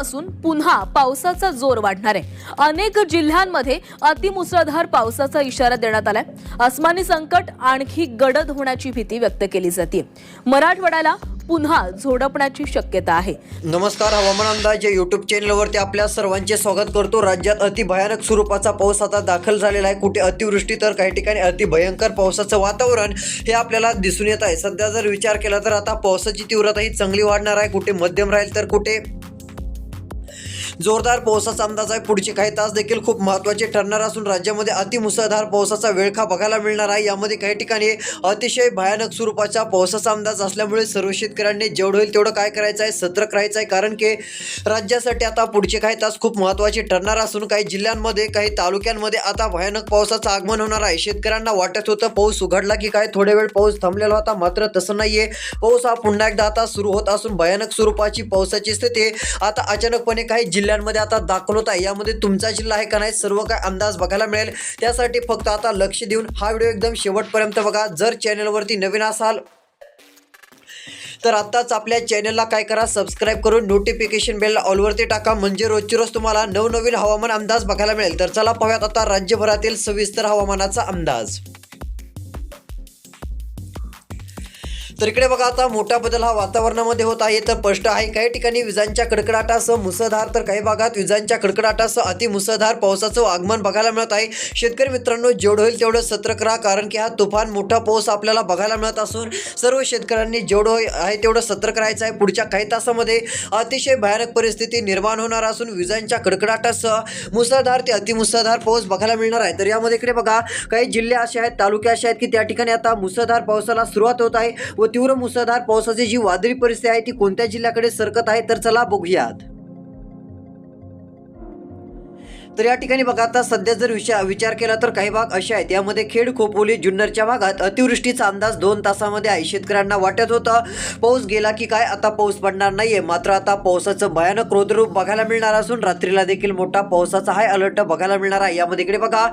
असून पुन्हा पावसाचा जोर वाढणार आहे. अनेक जिल्ह्यांमध्ये अतिमुसळधार पावसाचा इशारा देण्यात आलाय. अस्मानी संकट आणखी गडद होण्याची भीती व्यक्त केली जाते मराठवाड्याला पुन्हा झोडपण्याची शक्यता आहे. नमस्कार हवामान अंदाज या युट्यूब चॅनलवरती आपल्या सर्वांचे स्वागत करतो. राज्यात अति भयानक स्वरूपाचा पाऊस आता दाखल झालेला आहे. कुठे अतिवृष्टी तर काही ठिकाणी अति भयंकर पावसाचं वातावरण हे आपल्याला दिसून येत आहे. सध्या जर विचार केला तर आता पावसाची तीव्रता ही चांगली वाढणार आहे. कुठे मध्यम राहील तर कुठे जोरदार पावसाचा अंदाज आहे. पुढचे काही तास देखील खूप महत्त्वाचे ठरणार असून राज्यामध्ये अतिमुसळधार पावसाचा वेळखा बघायला मिळणार आहे. यामध्ये काही ठिकाणी अतिशय भयानक स्वरूपाचा पावसाचा अंदाज असल्यामुळे सर्व शेतकऱ्यांनी जेवढं होईल तेवढं काय करायचं आहे? सतर्क राहायचं आहे. कारण की राज्यासाठी आता पुढचे काही तास खूप महत्त्वाचे ठरणार असून काही जिल्ह्यांमध्ये काही तालुक्यांमध्ये आता भयानक पावसाचं आगमन होणार आहे. शेतकऱ्यांना वाटत होतं पाऊस उघडला की काय? थोडे वेळ पाऊस थांबलेला होता मात्र तसं नाहीये. पाऊस हा पुन्हा एकदा आता सुरू होत असून भयानक स्वरूपाची पावसाची स्थिती. आता अचानकपणे काही जिल्ह्यांमध्ये आता दाखल होत आहे. यामध्ये तुमचा जिल्हा आहे का नाही सर्व काय अंदाज बघायला मिळेल. त्यासाठी फक्त आता लक्ष देऊन हा व्हिडिओ एकदम शेवटपर्यंत बघा. जर चॅनलवरती नवीन असाल तर आत्ताच आपल्या चॅनलला काय करा सबस्क्राईब करून नोटिफिकेशन बेल ऑलवरती टाका. म्हणजे रोजची रोज तुम्हाला नवनवीन हवामान अंदाज बघायला मिळेल. तर चला पाहूयात आता राज्यभरातील सविस्तर हवामानाचा अंदाज. तर इकडे बघा आता मोठा बदल हा वातावरणामध्ये होत आहे. तर स्पष्ट आहे काही ठिकाणी विजांच्या कडकडाटासह मुसळधार तर काही भागात विजांच्या कडकडाटासह अतिमुसळधार पावसाचं आगमन बघायला मिळत आहे. शेतकरी मित्रांनो जेवढं होईल तेवढं सतर्क राहा कारण की हा तुफान मोठा पाऊस आपल्याला बघायला मिळत असून सर्व शेतकऱ्यांनी जेवढं आहे तेवढं सतर्क राहायचं आहे. पुढच्या काही तासामध्ये अतिशय भयानक परिस्थिती निर्माण होणार असून विजांच्या कडकडाटासह मुसळधार ते अतिमुसळधार पाऊस बघायला मिळणार आहे. तर यामध्ये इकडे बघा काही जिल्हे असे आहेत तालुके असे आहेत की त्या ठिकाणी आता मुसळधार पावसाला सुरुवात होत आहे व तीव्र मुसळधार पावसाची जी वादळी परिस्थिती आहे ती कोणत्या जिल्ह्याकडे सरकत आहे तर चला बघूयात. तर या ठिकाणी बघा आता सध्या जर विचार विचार केला तर काही भाग असे आहेत. यामध्ये खेड खोपोली जुन्नरच्या भागात अतिवृष्टीचा अंदाज दोन तासामध्ये आहे. शेतकऱ्यांना वाटत होता पाऊस गेला की काय आता पाऊस पडणार नाहीये. मात्र आता पावसाचं भयानक रौद्ररूप बघायला मिळणार असून रात्रीला देखील मोठा पावसाचा हाय अलर्ट बघायला मिळणार आहे. यामध्ये इकडे बघा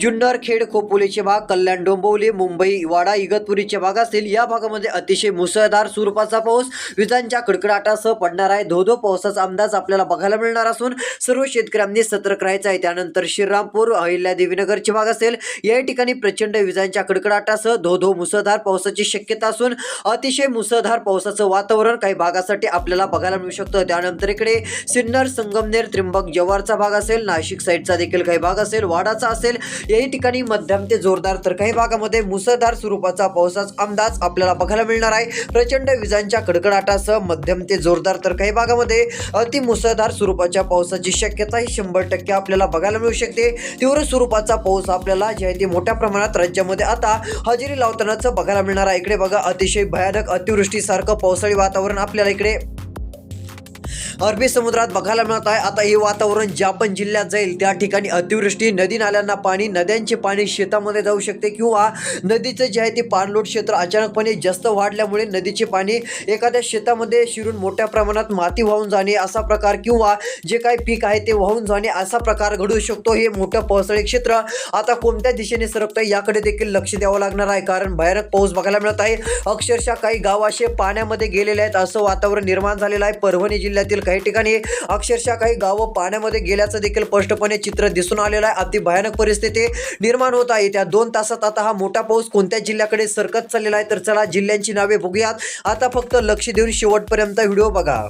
जुन्नर खेड खोपोलीचे भाग कल्याण डोंबवली मुंबई वाडा इगतपुरीचे भाग असतील. या भागामध्ये अतिशय मुसळधार स्वरूपाचा पाऊस विजांच्या कडकडाटासह पडणार आहे. धो धो पावसाचा अंदाज आपल्याला बघायला मिळणार असून सर्व शेतकऱ्यांनी सतर्क राहायचा आहे. त्यानंतर श्रीरामपूर अहिल्या अहिल्यादेवीनगरचे भाग असेल. या ठिकाणी प्रचंड विजांच्या कडकडाटासह धो धो मुसळधार पावसाची शक्यता असून अतिशय मुसळधार पावसाचं वातावरण काही भागासाठी आपल्याला बघायला मिळू शकतं. त्यानंतर इकडे सिन्नर संगमनेर त्र्यंबक जव्हारचा भाग असेल. नाशिक साईडचा देखील काही भाग असेल. वाडाचा असेल. याही ठिकाणी मध्यम ते जोरदार तर काही भागामध्ये मुसळधार स्वरूपाचा पावसाचा अंदाज आपल्याला बघायला मिळणार आहे. प्रचंड विजांच्या कडकडाटासह मध्यम ते जोरदार तर काही भागामध्ये अति मुसळधार स्वरूपाच्या पावसाची शक्यता ही शंभर टक्के आपल्याला आपल्याला बघायला मिळू शकते. तीव्र स्वरूपाचा पाऊस आपल्याला जे आहे ते मोठ्या प्रमाणात राज्यामध्ये आता हजेरी लावतानाच बघायला मिळणार आहे. इकडे बघा अतिशय भयानक अतिवृष्टीसारखं पावसाळी वातावरण आपल्याला इकडे. अरबी समुद्रात बघायला मिळत आहे. आता हे वातावरण ज्या पण जिल्ह्यात जाईल. त्या ठिकाणी अतिवृष्टी नदी नाल्यांना पाणी नद्यांचे पाणी शेतामध्ये जाऊ शकते किंवा नदीचं जे आहे ते पाणलोट क्षेत्र अचानकपणे जास्त वाढल्यामुळे नदीचे पाणी एखाद्या शेतामध्ये शिरून मोठ्या प्रमाणात माती वाहून जाणे असा प्रकार किंवा जे काही पीक आहे ते वाहून जाणे असा प्रकार घडू शकतो. हे मोठं पावसाळी क्षेत्र आता कोणत्या दिशेने सरकतं याकडे देखील लक्ष द्यावं लागणार आहे. कारण भयानक पाऊस बघायला मिळत आहे. अक्षरशः काही गाव असे पाण्यामध्ये गेलेले आहेत. असं वातावरण निर्माण झालेलं आहे. परभणी जिल्ह्यातील काही ठिकाणी अक्षरशः काही गावं पाण्यामध्ये गेल्याचं देखील स्पष्टपणे चित्र दिसून आलेलं आहे. अति भयानक परिस्थिती निर्माण होत आहे. त्या दोन तासात आता हा मोठा पाऊस कोणत्या जिल्ह्याकडे सरकत चाललेला आहे? तर चला जिल्ह्यांची नावे बघूयात. आता फक्त लक्ष देऊन शेवटपर्यंत व्हिडिओ बघा.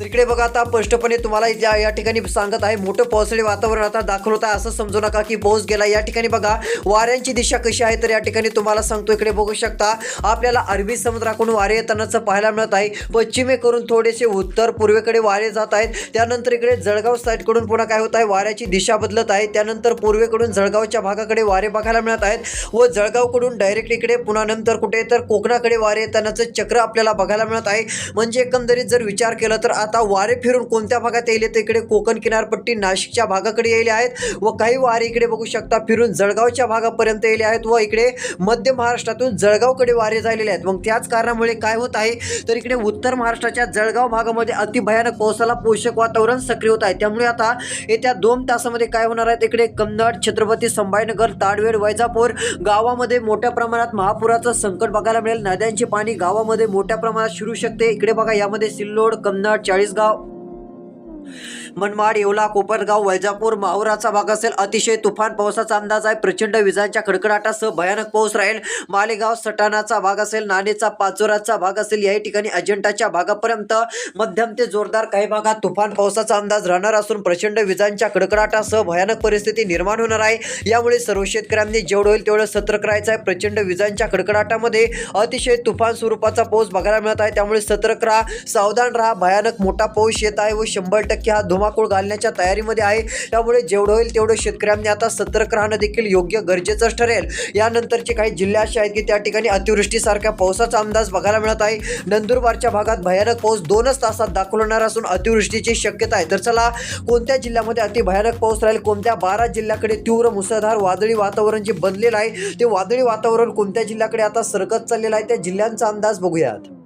तर इकडे बघा आता स्पष्टपणे तुम्हाला ज्या या ठिकाणी सांगत आहे मोठं पावसाळी वातावरण आता दाखल होत आहे. असं समजू नका की पाऊस गेला. या ठिकाणी बघा वाऱ्यांची दिशा कशी आहे तर या ठिकाणी तुम्हाला सांगतो इकडे बघू शकता आपल्याला अरबी समुद्राकडून वारे येतानाच पाहायला मिळत आहे. पश्चिमेकडून थोडेसे उत्तर पूर्वेकडे वारे जात आहेत. त्यानंतर इकडे जळगाव साईडकडून पुन्हा काय होत आहे? वाऱ्याची दिशा बदलत आहे. त्यानंतर पूर्वेकडून जळगावच्या भागाकडे वारे बघायला मिळत आहेत व जळगावकडून डायरेक्ट इकडे पुन्हा नंतर कुठे तर कोकणाकडे वारे येतानाचं चक्र आपल्याला बघायला मिळत आहे. म्हणजे एकंदरीत जर विचार केला तर आता वारे फिरून कोणत्या भागात येईल तर इकडे कोकण किनारपट्टी नाशिकच्या भागाकडे येईल आहेत व काही वारे इकडे बघू शकता. फिरून जळगावच्या भागापर्यंत येईल आहेत व इकडे मध्य महाराष्ट्रातून जळगावकडे वारे झालेले आहेत. मग त्याच कारणामुळे काय होत आहे? तर इकडे उत्तर महाराष्ट्राच्या जळगाव भागामध्ये अतिभयानक पावसाला पोषक वातावरण सक्रिय होत आहे. त्यामुळे आता येत्या दोन तासामध्ये काय होणार आहे? इकडे कन्नड छत्रपती संभाजीनगर ताडवेड वैजापूर गावामध्ये मोठ्या प्रमाणात महापुराचं संकट बघायला मिळेल. नद्यांचे पाणी गावामध्ये मोठ्या प्रमाणात शिरू शकते. इकडे बघा यामध्ये सिल्लोड कन्नड Charisgaon. मनमाड येवला कोपरगाव वैजापूर माहुराचा भाग असेल. अतिशय तुफान पावसाचा अंदाज आहे. प्रचंड विजांच्या कडकडाटासह भयानक पाऊस राहील. मालेगाव सटाणाचा भाग असेल. नाणेचा पाचोराचा भाग असेल. याही ठिकाणी अजंठाच्या भागापर्यंत मध्यम ते जोरदार काही भागात तुफान पावसाचा अंदाज राहणार असून प्रचंड विजांच्या कडकडाटासह भयानक परिस्थिती निर्माण होणार आहे. यामुळे सर्व शेतकऱ्यांनी जेवढं होईल तेवढं सतर्क राहायचं आहे. प्रचंड विजांच्या कडकडाटामध्ये अतिशय तुफान स्वरूपाचा पाऊस बघायला मिळत आहे. त्यामुळे सतर्क राहा सावधान राहा. भयानक मोठा पाऊस येत आहे व शंभर टक्के हा धुमा धुमाकूळ घालण्याच्या तयारीमध्ये आहे. त्यामुळे जेवढं होईल तेवढं शेतकऱ्यांनी आता सतर्क राहणं देखील योग्य गरजेचंच ठरेल. यानंतरचे काही जिल्हे असे आहेत की त्या ठिकाणी अतिवृष्टीसारख्या पावसाचा अंदाज बघायला मिळत आहे. नंदुरबारच्या भागात भयानक पाऊस दोनच तासात दाखवणार असून अतिवृष्टीची शक्यता आहे. तर चला कोणत्या जिल्ह्यामध्ये अति भयानक पाऊस राहील कोणत्या बारा जिल्ह्याकडे तीव्र मुसळधार वादळी वातावरण जे बनलेलं आहे ते वादळी वातावरण कोणत्या जिल्ह्याकडे आता सरकत चाललेलं आहे त्या जिल्ह्यांचा अंदाज बघूयात.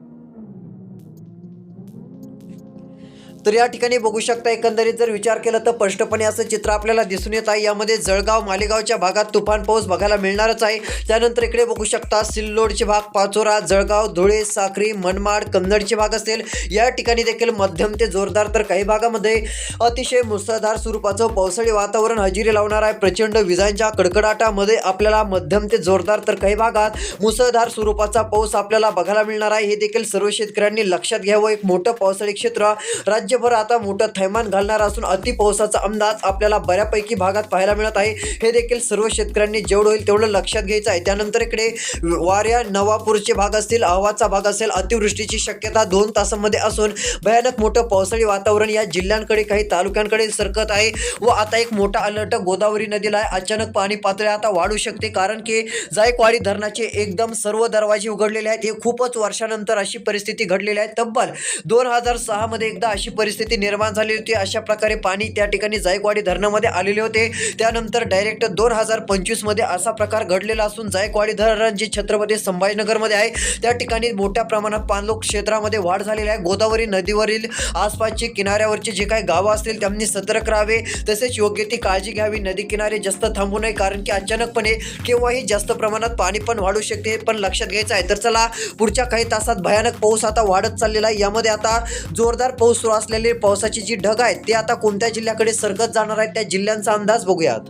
तर या ठिकाणी बघू शकता एकंदरीत जर विचार केला तर स्पष्टपणे असं चित्र आपल्याला दिसून येत आहे. यामध्ये जळगाव मालेगावच्या भागात तुफान पाऊस बघायला मिळणारच आहे. त्यानंतर इकडे बघू शकता सिल्लोडचे भाग पाचोरा जळगाव धुळे साक्री मनमाड कन्नडचे भाग असेल या ठिकाणी देखील मध्यम ते जोरदार तर काही भागामध्ये अतिशय मुसळधार स्वरूपाचं पावसाळी वातावरण हजेरी लावणार आहे. प्रचंड विजांच्या कडकडाटामध्ये आपल्याला मध्यम ते जोरदार तर काही भागात मुसळधार स्वरूपाचा पाऊस आपल्याला बघायला मिळणार आहे. हे देखील सर्व शेतकऱ्यांनी लक्षात घ्यावं. एक मोठं पावसाळी क्षेत्र. राज्य राज्यभर आता मोठं थैमान घालणार असून अति पावसाचा अंदाज आपल्याला बऱ्यापैकी भागात पाहायला मिळत आहे. हे देखील सर्व शेतकऱ्यांनी जेवढं होईल तेवढं लक्षात घ्यायचं आहे. त्यानंतर इकडे वाऱ्या नवापूरचे भाग असतील अहवाचा भाग असेल अतिवृष्टीची शक्यता दोन तासांमध्ये असून भयानक मोठं पावसाळी वातावरण या जिल्ह्यांकडे काही तालुक्यांकडे सरकत आहे व आता एक मोठा अलर्ट गोदावरी नदीला आहे. अचानक पाणी पातळी आता वाढू शकते कारण की जायकवाडी धरणाचे एकदम सर्व दरवाजे उघडलेले आहेत. हे खूपच वर्षानंतर अशी परिस्थिती घडलेली आहे. तब्बल दोन हजार सहामध्ये एकदा अशी परिस्थिती निर्माण झाली होती. अशा प्रकारे पाणी त्या ठिकाणी जायकवाडी धरणामध्ये आलेले होते. त्यानंतर डायरेक्ट दोन हजार पंचवीसमध्ये असा प्रकार घडलेला असून जायकवाडी धरण जे छत्रपती संभाजीनगरमध्ये आहे त्या ठिकाणी मोठ्या प्रमाणात पाणलोक क्षेत्रामध्ये वाढ झालेली आहे. गोदावरी नदीवरील आसपासचे किनाऱ्यावरचे जे काही गावं असतील त्यांनी सतर्क राहावे. तसेच योग्य ती काळजी घ्यावी. नदी किनारे जास्त थांबू नये कारण की अचानकपणे केव्हाही जास्त प्रमाणात पाणी पण वाढू शकते हे पण लक्षात घ्यायचं आहे. तर चला पुढच्या काही तासात भयानक पाऊस आता वाढत चाललेला आहे. यामध्ये आता जोरदार पाऊस सुरू असलेले पावसाची जी ढग आहेत ते आता कोणत्या जिल्ह्याकडे सरकत जाणार आहेत त्या जिल्ह्यांचा अंदाज बघूयात.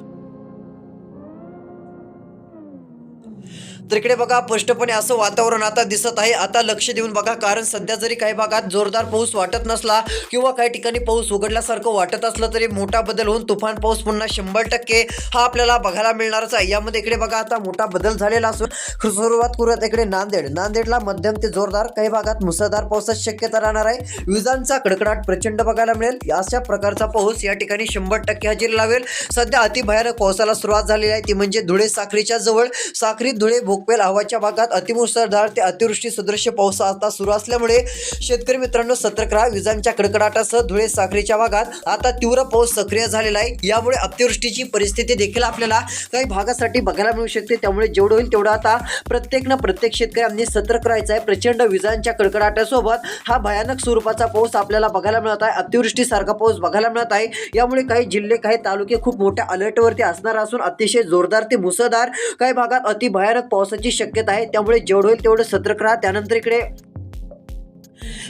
तर इकडे बघा स्पष्टपणे असं वातावरण आता दिसत आहे. आता लक्ष देऊन बघा कारण सध्या जरी काही भागात जोरदार पाऊस वाटत नसला किंवा काही ठिकाणी पाऊस उघडल्यासारखं वाटत असलं तरी मोठा बदल होऊन तुफान पाऊस पुन्हा शंभर टक्के हा आपल्याला बघायला मिळणारच आहे. यामध्ये इकडे बघा आता मोठा बदल झालेला असून सुरुवात करूयात इकडे नांदेड. नांदेडला मध्यम ते जोरदार काही भागात मुसळधार पावसाची शक्यता राहणार आहे. विजांचा कडकडाट प्रचंड बघायला मिळेल. अशा प्रकारचा पाऊस या ठिकाणी शंभर टक्के हजेरी लावेल. सध्या अतिभयानक पावसाला सुरुवात झालेली आहे. ती म्हणजे धुळे साखरीच्या जवळ. साखरी धुळे भोकपेल हवाच्या भागात अतिमुसळधार ते अतिवृष्टी सदृश्य पाऊस आता सुरू असल्यामुळे शेतकरी मित्रांनो सतर्क राहा. विजांच्या कडकडाटासह धुळे साखरीच्या भागात आता तीव्र पाऊस सक्रिय झालेला आहे. यामुळे अतिवृष्टीची परिस्थिती देखील आपल्याला काही भागासाठी बघायला मिळू शकते. त्यामुळे जेवढं होईल तेवढं आता प्रत्येक ना प्रत्येक शेतकऱ्यांनी सतर्क राहायचं आहे. प्रचंड विजांच्या कडकडाटासोबत हा भयानक स्वरूपाचा पाऊस आपल्याला बघायला मिळत आहे. अतिवृष्टीसारखा पाऊस बघायला मिळत आहे. यामुळे काही जिल्हे काही तालुके खूप मोठ्या अलर्टवरती असणार असून अतिशय जोरदार ते मुसळधार काही भागात अति भयानक पावसाची शक्यता आहे. त्यामुळे जेवढं होईल तेवढं सतर्क राहा. त्यानंतर इकडे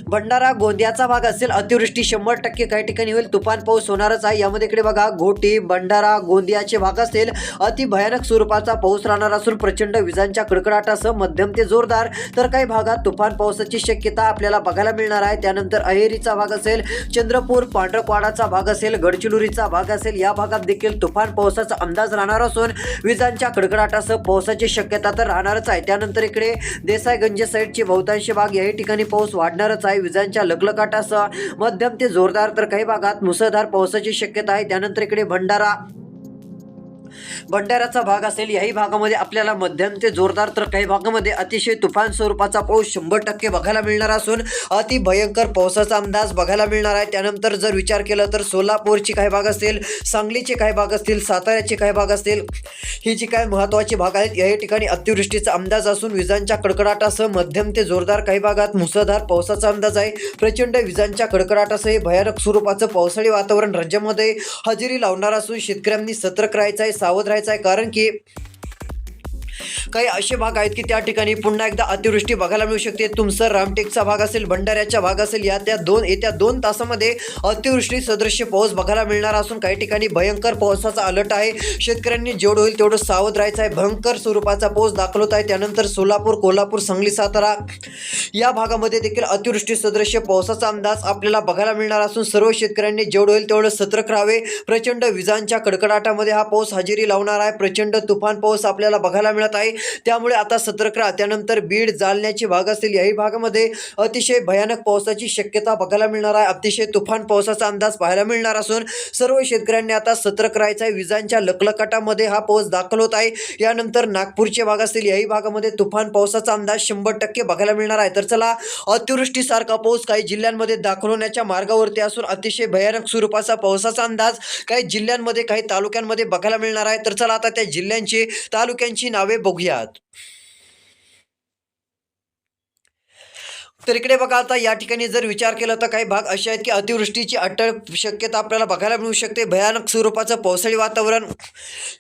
भंडारा गोंदियाचा भाग असेल. अतिवृष्टी शंभर टक्के काही ठिकाणी होईल. तुफान पाऊस होणारच आहे. यामध्ये इकडे बघा घोटी भंडारा गोंदियाचे भाग असेल. अति भयानक स्वरूपाचा पाऊस राहणार असून प्रचंड विजांच्या कडकडाटासह मध्यम ते जोरदार तर काही भागात तुफान पावसाची शक्यता आपल्याला बघायला मिळणार आहे. त्यानंतर अहेरीचा भाग असेल चंद्रपूर पांढरकवाडाचा भाग असेल गडचिरोलीचा भाग असेल या भागात देखील तुफान पावसाचा अंदाज राहणार असून विजांच्या कडकडाटासह पावसाची शक्यता तर राहणारच आहे. त्यानंतर इकडे देसाईगंज साईडचे बहुतांश भाग याही ठिकाणी पाऊस वाढणारच आहे. विजांच्या लकलकाटासह मध्यम ते जोरदार तर काही भागात मुसळधार पावसाची शक्यता आहे. त्यानंतर इकडे भंडारा भंडाऱ्याचा भाग असेल याही भागामध्ये आपल्याला मध्यम ते जोरदार तर काही भागामध्ये अतिशय तुफान स्वरूपाचा पाऊस शंभर टक्के बघायला मिळणार असून अति भयंकर पावसाचा अंदाज बघायला मिळणार आहे. त्यानंतर जर विचार केला तर सोलापूरची काही भाग असतील सांगलीचे काही भाग असतील साताऱ्याचे काही भाग असतील ही जी काही महत्त्वाची भाग आहेत याही ठिकाणी अतिवृष्टीचा अंदाज असून विजांच्या कडकडाटासह मध्यम ते जोरदार काही भागात मुसळधार पावसाचा अंदाज आहे. प्रचंड विजांच्या कडकडाटासह हे भयानक स्वरूपाचं पावसाळी वातावरण राज्यामध्ये हजेरी लावणार असून शेतकऱ्यांनी सतर्क राहायचं आहे. सावध राहायचं आहे. कारण की काही असे भाग आहेत की त्या ठिकाणी पुन्हा एकदा अतिवृष्टी बघायला मिळू शकते. तुमचं रामटेकचा भाग असेल भंडाऱ्याचा भाग असेल या त्या दोन येत्या दोन तासामध्ये अतिवृष्टी सदृश्य पाऊस बघायला मिळणार असून काही ठिकाणी भयंकर पावसाचा अलर्ट आहे. शेतकऱ्यांनी जेवढं होईल तेवढं सावध राहायचं आहे. भयंकर स्वरूपाचा पाऊस दाखल होत आहे. त्यानंतर सोलापूर कोल्हापूर सांगली सातारा या भागामध्ये देखील अतिवृष्टी सदृश्य पावसाचा अंदाज आपल्याला बघायला मिळणार असून सर्व शेतकऱ्यांनी जेवढं होईल तेवढं सतर्क राहावे. प्रचंड विजांच्या कडकडाटामध्ये हा पाऊस हजेरी लावणार आहे. प्रचंड तुफान पाऊस आपल्याला बघायला मिळत आहे. त्यामुळे आता सतर्क त्यानंतर बीड जालन्याचे भाग असतील. याही भागामध्ये अतिशय भयानक पावसाची शक्यता बघायला मिळणार आहे. अतिशय तुफान पावसाचा अंदाज पाहायला मिळणार असून सर्व शेतकऱ्यांनी आता सतर्क राहायचं आहे. विजांच्या लकलकाटामध्ये हा पाऊस दाखल होत आहे. यानंतर नागपूरचे भाग असतील. याही भागामध्ये तुफान पावसाचा अंदाज शंभर टक्के बघायला मिळणार आहे. तर चला अतिवृष्टीसारखा पाऊस काही जिल्ह्यांमध्ये दाखल होण्याच्या मार्गावरती असून अतिशय भयानक स्वरूपाचा पावसाचा अंदाज काही जिल्ह्यांमध्ये काही तालुक्यांमध्ये बघायला मिळणार आहे. तर चला आता त्या जिल्ह्यांची तालुक्यांची नावे बघूयात तर इकडे बघा आता या ठिकाणी जर विचार केला तर काही भाग असे आहेत की अतिवृष्टीची अटळ शक्यता आपल्याला बघायला मिळू शकते. भयानक स्वरूपाचं पावसाळी वातावरण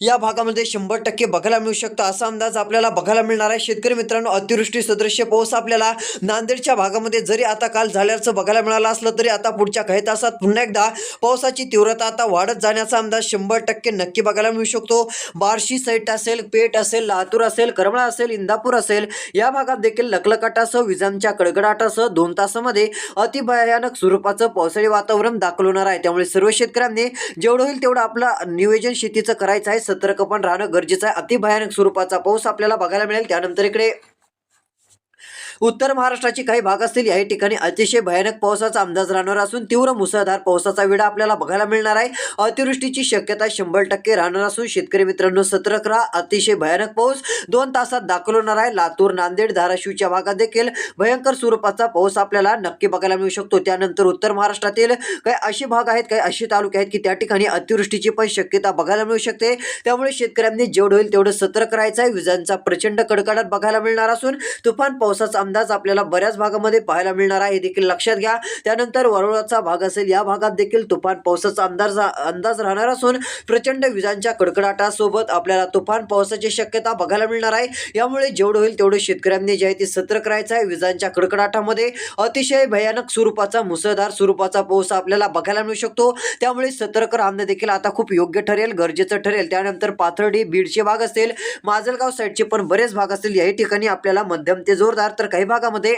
या भागामध्ये शंभर टक्के बघायला मिळू शकतं. असा अंदाज आपल्याला बघायला मिळणार आहे. शेतकरी मित्रांनो अतिवृष्टी सदृश्य पाऊस आपल्याला नांदेडच्या भागामध्ये जरी आता काल झाल्याचं बघायला मिळालं असलं तरी आता पुढच्या काही तासात पुन्हा एकदा पावसाची तीव्रता आता वाढत जाण्याचा अंदाज शंभर टक्के नक्की बघायला मिळू शकतो. बार्शी साईट असेल पेठ असेल लातूर असेल करमळा असेल इंदापूर असेल या भागात देखील लकलकाटासह विजांच्या कडकडाटासह दोन तासामध्ये अतिभयानक स्वरूपाचं पावसाळी वातावरण दाखल होणार आहे. त्यामुळे सर्व शेतकऱ्यांनी जेवढं होईल तेवढं आपलं नियोजन शेतीचं करायचं आहे. सतर्क पण राहणं गरजेचं आहे. अतिभयानक स्वरूपाचा पाऊस आपल्याला बघायला मिळेल. त्यानंतर इकडे उत्तर महाराष्ट्राचे काही भाग असतील याही ठिकाणी अतिशय भयानक पावसाचा अंदाज राहणार असून तीव्र मुसळधार पावसाचा वेढा आपल्याला बघायला मिळणार आहे. अतिवृष्टीची शक्यता शंभर टक्के राहणार असून शेतकरी मित्रांनो सतर्क राहा. अतिशय भयानक पाऊस दोन तासात दाखल होणार आहे. लातूर नांदेड धाराशिवच्या भागात देखील भयंकर स्वरूपाचा पाऊस आपल्याला नक्की बघायला मिळू शकतो. त्यानंतर उत्तर महाराष्ट्रातील काही असे भाग आहेत काही असे तालुके आहेत की त्या ठिकाणी अतिवृष्टीची पण शक्यता बघायला मिळू शकते. त्यामुळे शेतकऱ्यांनी जेवढं होईल तेवढं सतर्क राहायचं आहे. विजांचा प्रचंड कडकडाट बघायला मिळणार असून तुफान पावसाचा अंदाज आपल्याला बऱ्याच भागामध्ये पाहायला मिळणार आहे. देखील लक्षात घ्या. त्यानंतर वरोळाचा भाग असेल या भागात देखील तुफान पावसाचा अंदाज अंदाज राहणार असून प्रचंड विजांच्या कडकडाटासोबत आपल्याला तुफान पावसाची शक्यता बघायला मिळणार आहे. यामुळे जेवढं होईल तेवढं शेतकऱ्यांनी जे आहे ते सतर्क राहायचं आहे. विजांच्या कडकडाटामध्ये अतिशय भयानक स्वरूपाचा मुसळधार स्वरूपाचा पाऊस आपल्याला बघायला मिळू शकतो. त्यामुळे सतर्क राहणं देखील आता खूप योग्य ठरेल गरजेचं ठरेल. त्यानंतर पाथर्डी बीडचे भाग असेल माजलगाव साईडचे पण बरेच भाग असतील याही ठिकाणी आपल्याला मध्यम ते जोरदार तर काही भागामध्ये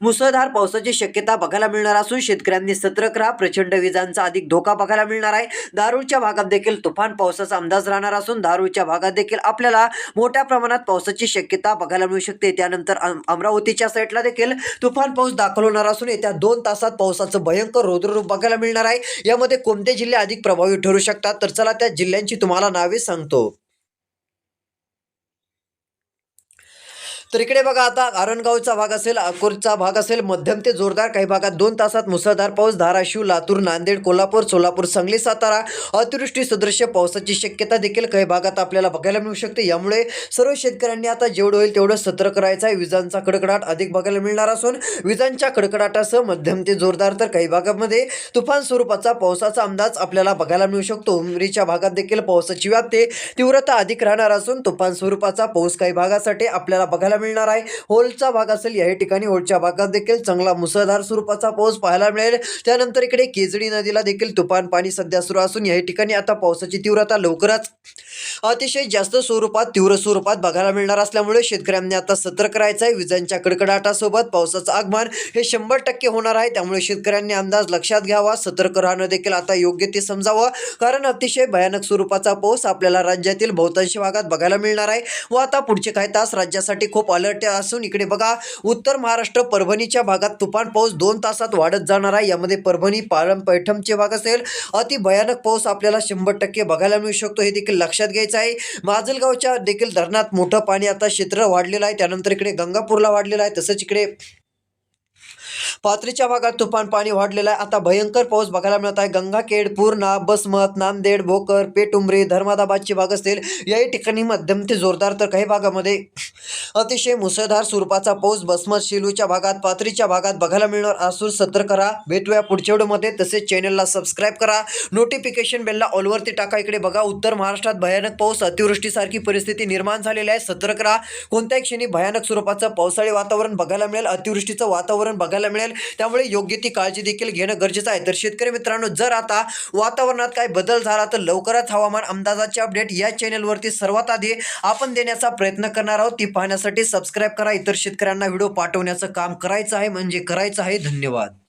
मुसळधार पावसाची शक्यता बघायला मिळणार असून शेतकऱ्यांनी सतर्क राहा. प्रचंड विजांचा अधिक धोका बघायला मिळणार आहे. दारूच्या भागात देखील तुफान पावसाचा अंदाज राहणार असून दारूच्या भागात देखील आपल्याला मोठ्या प्रमाणात पावसाची शक्यता बघायला मिळू शकते. त्यानंतर अम- अमरावतीच्या साईडला देखील तुफान पाऊस दाखल होणार असून येत्या दोन तासात पावसाचं भयंकर रौद्ररूप बघायला मिळणार आहे. यामध्ये कोणते जिल्हे अधिक प्रभावी ठरू शकतात? तर चला त्या जिल्ह्यांची तुम्हाला नावे सांगतो. तर इकडे बघा आता आरणगावचा भाग असेल अकोरचा भाग असेल मध्यम ते जोरदार काही भागात दोन तासात मुसळधार पाऊस धाराशिव लातूर नांदेड कोल्हापूर सोलापूर सांगली सातारा अतिवृष्टी सदृश्य पावसाची शक्यता देखील काही भागात आपल्याला बघायला मिळू शकते. यामुळे सर्व शेतकऱ्यांनी आता जेवढं होईल तेवढं सतर्क राहायचं आहे. विजांचा कडकडाट अधिक बघायला मिळणार असून विजांच्या कडकडाटासह मध्यम ते जोरदार तर काही भागामध्ये तुफान स्वरूपाचा पावसाचा अंदाज आपल्याला बघायला मिळू शकतो. उमरीच्या भागात देखील पावसाची व्याप्ती तीव्रता अधिक राहणार असून तुफान स्वरूपाचा पाऊस काही भागासाठी आपल्याला बघायला मिळणार आहे. होलचा भाग असेल याही ठिकाणी होलच्या भागात देखील चांगला मुसळधार स्वरूपाचा पाऊस पाहायला मिळेल. त्यानंतर इकडे केजडी नदीला देखील तुफान पाणी सध्या सुरू असून याही ठिकाणी आता पावसाची तीव्रता लवकरच अतिशय जास्त स्वरूपात तीव्र स्वरूपात बघायला मिळणार असल्यामुळे शेतकऱ्यांनी आता सतर्क राहायचं आहे. विजांच्या कडकडाटासोबत पावसाचं आगमन हे शंभर टक्के होणार आहे. त्यामुळे शेतकऱ्यांनी अंदाज लक्षात घ्यावा. सतर्क राहणं देखील आता योग्य ते समजावं. कारण अतिशय भयानक स्वरूपाचा पाऊस आपल्याला राज्यातील बहुतांश भागात बघायला मिळणार आहे. व आता पुढचे काही तास राज्यासाठी खूप पालट्या असून इकडे बघा उत्तर महाराष्ट्र परभणीच्या भागात तुफान पाऊस दोन तासात वाढत जाणार आहे. यामध्ये परभणी पालम पैठमचे भाग असेल. अति भयानक पाऊस आपल्याला शंभर टक्के बघायला मिळू शकतो. हे देखील लक्षात घ्यायचं आहे. माजलगावच्या देखील धरणात मोठं पाणी आता क्षेत्र वाढलेलं आहे. त्यानंतर इकडे गंगापूरला वाढलेलं आहे. तसंच इकडे पात्रीच्या भागात तुफान पाणी वाढलेलं आहे. आता भयंकर पाऊस बघायला मिळत आहे. गंगाखेड पूर्णा बसमत नांदेड भोकर पेटुंबरी धर्मादाबादची भाग असतील. याही ठिकाणी मध्यम ते जोरदार तर काही भागामध्ये अतिशय मुसळधार स्वरूपाचा पाऊस बसमत शेलूच्या भागात पात्रीच्या भागात बघायला मिळणार. असून सतर्क करा भेटूया पुढच्या व्हिडिओमध्ये. तसेच चॅनलला सबस्क्राईब करा. नोटिफिकेशन बेलला ऑलवरती टाका. इकडे बघा उत्तर महाराष्ट्रात भयानक पाऊस अतिवृष्टीसारखी परिस्थिती निर्माण झालेली आहे. सतर्क राहा. कोणत्याही क्षणी भयानक स्वरूपाचं पावसाळी वातावरण बघायला मिळेल. अतिवृष्टीचं वातावरण बघायला मिळेल. त्यामुळे योग्य ती काळजी देखील घेणं गरजेचं आहे. तर शेतकरी मित्रांनो जर आता वातावरणात काय बदल झाला तर लवकरच हवामान अंदाजाचे अपडेट या चॅनलवरती सर्वात आधी आपण देण्याचा प्रयत्न करणार आहोत. ती पाहण्यासाठी सबस्क्राईब करा. इतर शेतकऱ्यांना व्हिडिओ पाठवण्याचं काम करायचं आहे. म्हणजे करायचं आहे. धन्यवाद.